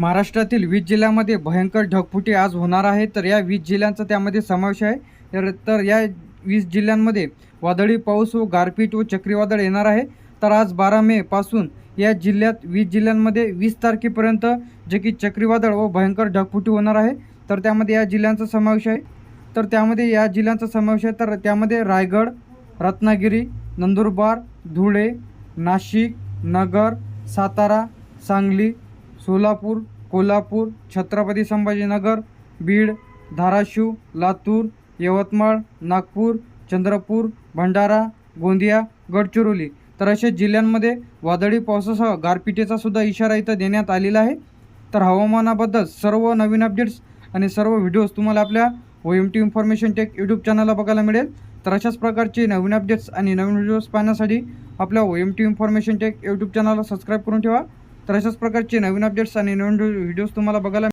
महाराष्ट्रातील वीज जिल्ह्यामध्ये भयंकर ढगफुटी आज होणार आहे. तर या वीस जिल्ह्यांचा त्यामध्ये समावेश आहे. तर तर या वीस जिल्ह्यांमध्ये वादळी पाऊस व गारपीट व चक्रीवादळ येणार आहे. तर आज बारा मे पासून या जिल्ह्यात वीस जिल्ह्यांमध्ये वीस तारखेपर्यंत जे की चक्रीवादळ व भयंकर ढगफुटी होणार आहे. तर त्यामध्ये या जिल्ह्यांचा समावेश आहे. तर त्यामध्ये या जिल्ह्यांचा समावेश आहे. तर त्यामध्ये रायगड रत्नागिरी नंदुरबार धुळे नाशिक नगर सातारा सांगली सोलापूर कोल्हापूर छत्रपती संभाजीनगर बीड धाराशिव लातूर यवतमाळ नागपूर चंद्रपूर भंडारा गोंदिया गडचिरोली. तर अशा जिल्ह्यांमध्ये वादळी पावसासह गारपिटीचा सुद्धा इशारा इथं देण्यात आलेला आहे. तर हवामानाबद्दल सर्व नवीन अपडेट्स आणि सर्व व्हिडिओज तुम्हाला आपल्या O M T information tech YouTube चॅनलला बघायला मिळेल. तर अशाच प्रकारचे नवीन अपडेट्स आणि नवीन व्हिडिओज पाहण्यासाठी आपल्या O M T information tech YouTube चॅनलला सबस्क्राईब करून ठेवा. तर अशाच प्रकारचे नवीन अपडेट्स आणि नवीन व्हिडिओज तुम्हाला बघायला